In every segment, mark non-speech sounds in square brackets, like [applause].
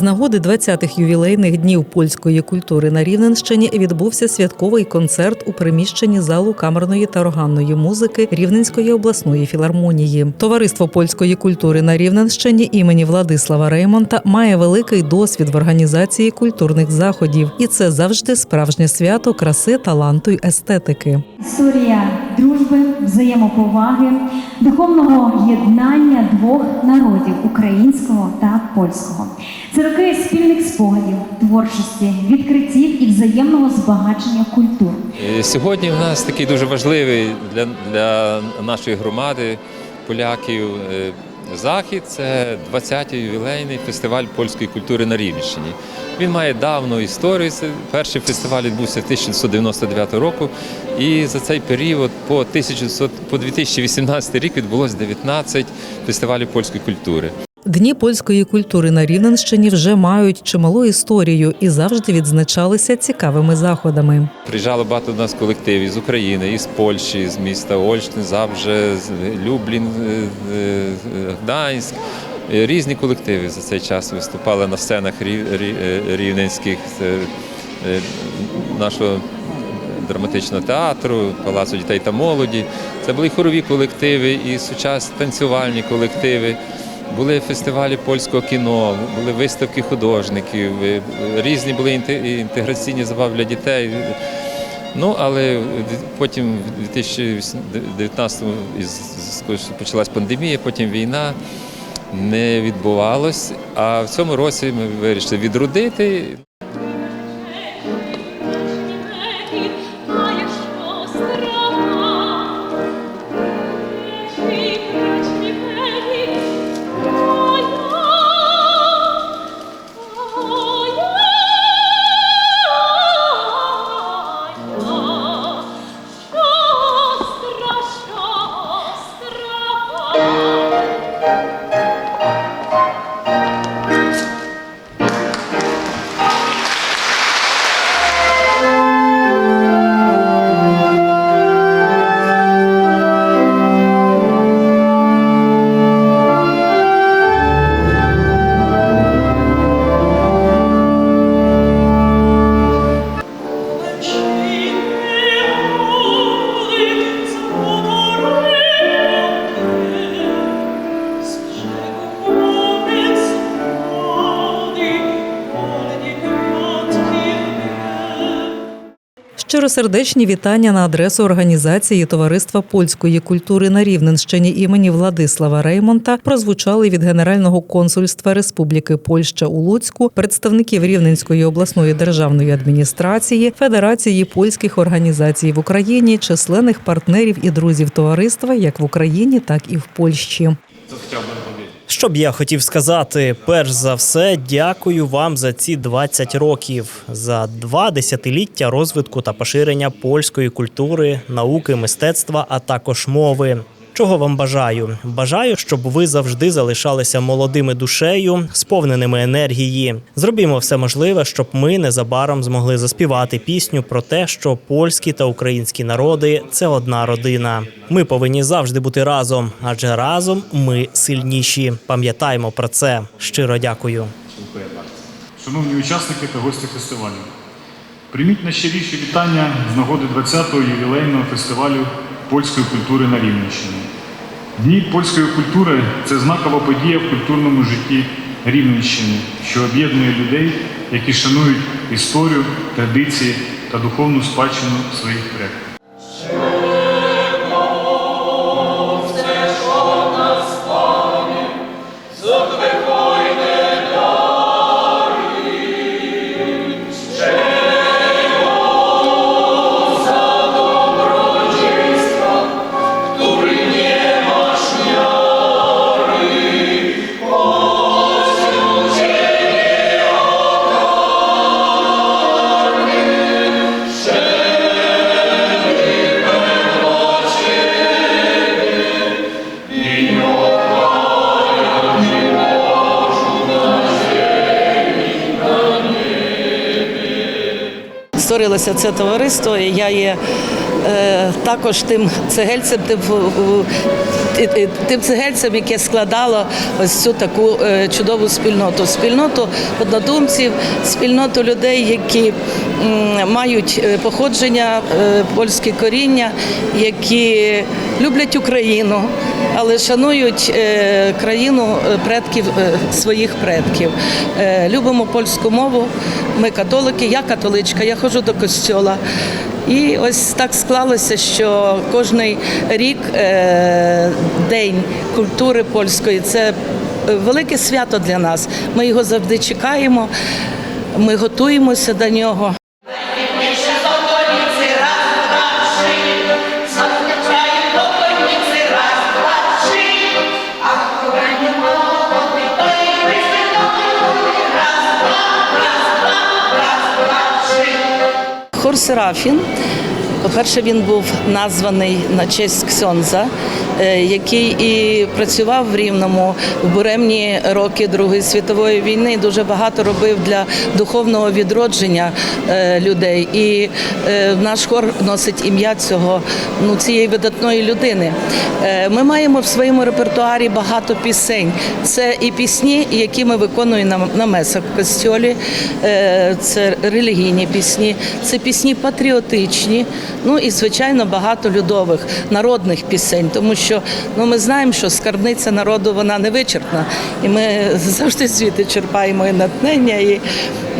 З нагоди 20-х ювілейних днів польської культури на Рівненщині відбувся святковий концерт у приміщенні залу камерної та органної музики Рівненської обласної філармонії. Товариство польської культури на Рівненщині імені Владислава Реймонта має великий досвід в організації культурних заходів, і це завжди справжнє свято краси, таланту й естетики. Історія дружби, взаємоповаги, духовного єднання двох народів українського та польського. Це роки спільних спогадів, творчості, відкриттів і взаємного збагачення культур. Е, Сьогодні в нас такий дуже важливий для, для нашої громади поляків е, захід. Це 20-й ювілейний фестиваль польської культури на Рівненщині. Він має давну історію. Перший фестиваль відбувся 1999 року. І за цей період по 1900 по 2018 рік відбулось 19 фестивалів польської культури. Дні польської культури на Рівненщині вже мають чималу історію і завжди відзначалися цікавими заходами. Приїжджало багато до нас колективів з України, із Польщі, з міста Ольштин, Завже, Люблін, е, е, Гданськ. Е, Різні колективи за цей час виступали на сценах рів- рі- рівненських нашого драматичного театру, Палацу дітей та молоді. Це були хорові колективи, і сучасні танцювальні колективи. Були фестивалі польського кіно, були виставки художників, е, різні були інтеграційні забави для дітей. Ну, але потім в 2019-му із- почалась пандемія, потім війна не відбувалось. А в цьому році ми вирішили відродити. Щиросердечні вітання на адресу організації Товариства польської культури на Рівненщині імені Владислава Реймонта прозвучали від Генерального консульства Республіки Польща у Луцьку, представників Рівненської обласної державної адміністрації, Федерації польських організацій в Україні, численних партнерів і друзів товариства як в Україні, так і в Польщі. Що б я хотів сказати, перш за все, дякую вам за ці 20 років, за два десятиліття розвитку та поширення польської культури, науки, мистецтва, а також мови. Чого вам бажаю? Бажаю, щоб ви завжди залишалися молодими душею, сповненими енергії. Зробімо все можливе, щоб ми незабаром змогли заспівати пісню про те, що польські та українські народи це одна родина. Ми повинні завжди бути разом, адже разом ми сильніші. Пам'ятаймо про це. Щиро дякую. Шановні учасники та гості фестивалю, прийміть найщиріші вітання з нагоди 20-го ювілейного фестивалю польської культури на Рівненщині. Дні польської культури це знакова подія в культурному житті Рівненщини, що об'єднує людей, які шанують історію, традиції та духовну спадщину своїх предків. Створилося це товариство. І я є е, також тим цегельцем, тим, тим цегельцем, яке складало ось цю таку е, чудову спільноту. Спільноту однодумців, спільноту людей, які мають е, походження, е, польське коріння, які люблять Україну, але шанують е, країну е, предків е, своїх предків. Е, Любимо польську мову. Ми католики, я католичка, я ходжу до костьола. І ось так склалося, що кожний рік е, день культури польської це велике свято для нас. Ми його завжди чекаємо, ми готуємося до нього. Серафін. По-перше, він був названий на честь Ксьонза, е, який і працював в Рівному в буремні роки Другої світової війни. Дуже багато робив для духовного відродження е, людей. І е, наш хор носить ім'я цього ну, цієї видатної людини. Ми маємо в своєму репертуарі багато пісень. Це і пісні, які ми виконуємо на, месах в костьолі, це релігійні пісні, це пісні патріотичні. Ну і звичайно багато людових народних пісень, тому що ну ми знаємо, що скарбниця народу вона не вичерпна, і ми [laughs] завжди звідти черпаємо і натхнення. І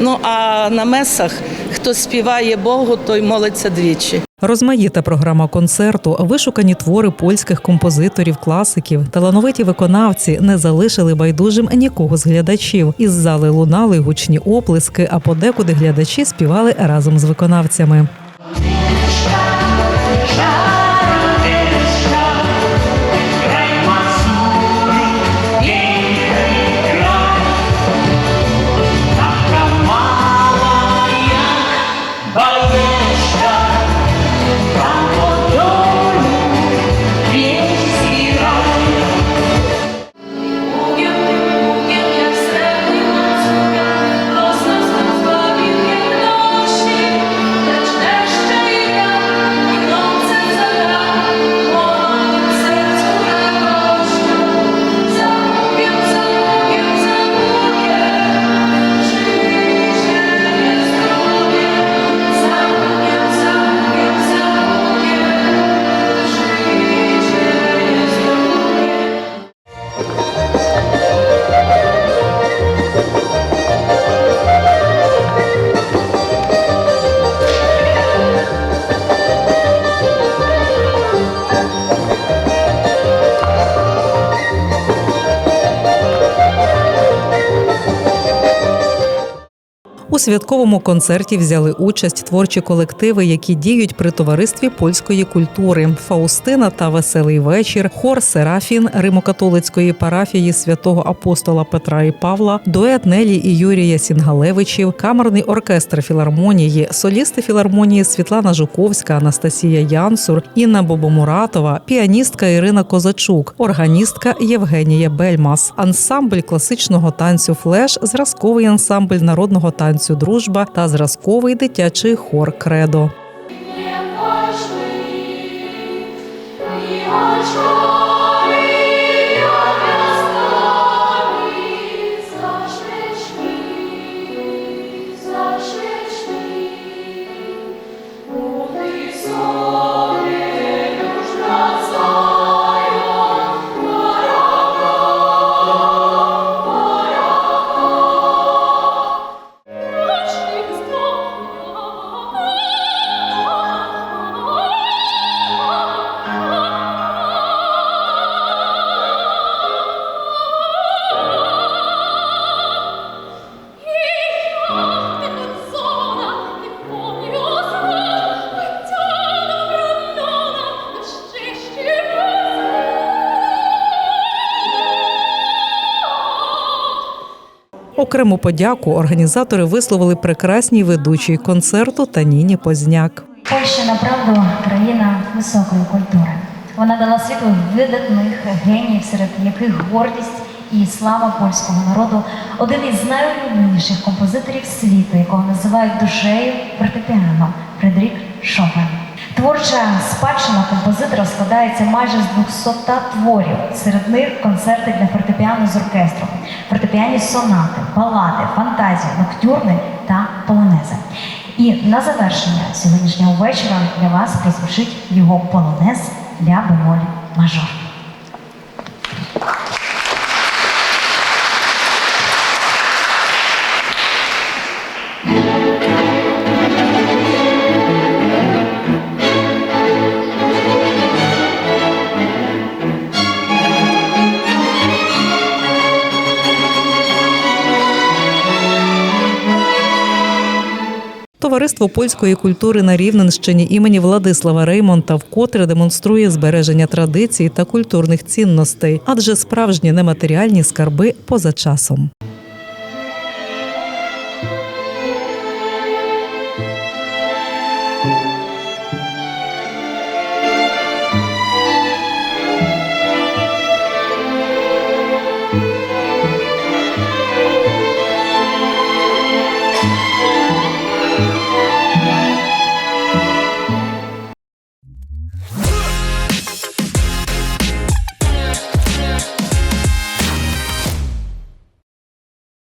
ну а на месах хто співає Богу, той молиться двічі. Розмаїта програма концерту, вишукані твори польських композиторів, класиків, талановиті виконавці не залишили байдужим нікого з глядачів. Із зали лунали гучні оплески, а подекуди глядачі співали разом з виконавцями. У святковому концерті взяли участь творчі колективи, які діють при товаристві польської культури: Фаустина та Веселий вечір, хор Серафін Римокатолицької парафії святого апостола Петра і Павла, дует Нелі і Юрія Сінгалевичів, камерний оркестр філармонії, солісти філармонії Світлана Жуковська, Анастасія Янсур, Інна Бобомуратова, піаністка Ірина Козачук, органістка Євгенія Бельмас, ансамбль класичного танцю Флеш, зразковий ансамбль народного танцю Дружба та зразковий дитячий хор Кредо. Nie Окрему подяку організатори висловили прекрасній ведучій концерту Таніні Позняк. Польща направду країна високої культури. Вона дала світу видатних геніїв, серед яких гордість і слава польського народу, один із найулюбленіших композиторів світу, якого називають душею фортепіано Фредерік Шопен. Творча спадщина композитора складається майже з 200 творів. Серед них концерти для фортепіано з оркестром, фортепіані сонати, балади, фантазії, ноктюрни та полонези. І на завершення сьогоднішнього вечора для вас прозвучить його полонез для бемоль мажор. Товариство польської культури на Рівненщині імені Владислава Реймонта вкотре демонструє збереження традицій та культурних цінностей, адже справжні нематеріальні скарби поза часом.